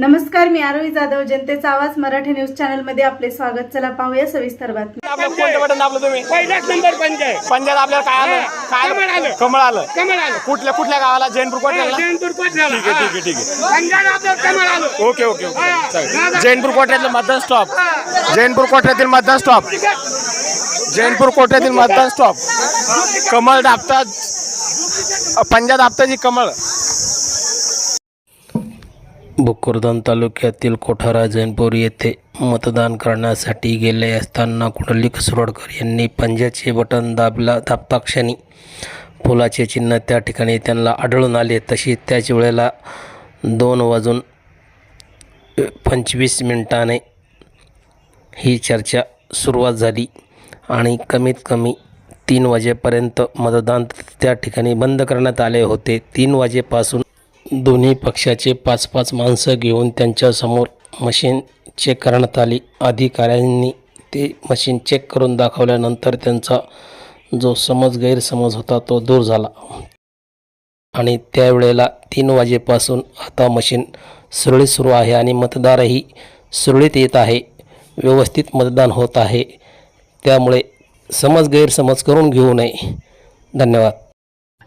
नमस्कार मी आरोही जाधव. जनतेचा आवाज मराठी न्यूज चॅनलमध्ये आपले स्वागत. चला पाहूया सविस्तर बातमी. आपलं कोणतं बटन दाबलं तुम्ही? पहिलाच नंबर पंच आहे पंजाब आपल्याला काय आलं? काय कमळ आलं. कमळ आलं. कमळ आलं. कुठल्या कुठल्या गावाला? जैनपूर कोटऱ्याला जैनपूर कोटऱ्याला ठीक आहे, ठीक आहे, ठीक आहे. पंजाब आपलं कमळ आलं. Okay okay okay. हा. चालेल. जैनपूर कोटऱ्यातलं मतदान स्टॉप जैनपूर कोटऱ्यातील मतदान स्टॉप जैनपूर कोटऱ्यातील मतदान स्टॉप कमळ दाबतात. पंजाब दाबताची कमळ. भोकरदन तालुक्यातील कोठारा जैनपूर येथे मतदान करण्यासाठी गेले असताना कुंडली सुरडकर यांनी पंजाचे बटन दाबला दाबताक्षणी पुलाचे फुलाचे चिन्ह त्या ठिकाणी त्यांना आढळून आले. तशी त्याच वेळेला दोन वाजून पंचवीस मिनिटाने ही चर्चा सुरुवात झाली आणि कमीत कमी तीन वाजेपर्यंत मतदान त्या ठिकाणी बंद करण्यात आले होते. तीन वाजेपासून दोन्ही पक्षाचे पाच पाच माणसं घेऊन त्यांच्यासमोर मशीन चेक करण्यात आली. अधिकाऱ्यांनी ते मशीन चेक करून दाखवल्यानंतर त्यांचा जो समज गैरसमज होता तो दूर झाला. आणि त्यावेळेला तीन वाजेपासून आता मशीन सुरळीत सुरू आहे आणि मतदारही सुरळीत येत आहे. व्यवस्थित मतदान होत आहे. त्यामुळे समज गैरसमज करून घेऊ नये. धन्यवाद.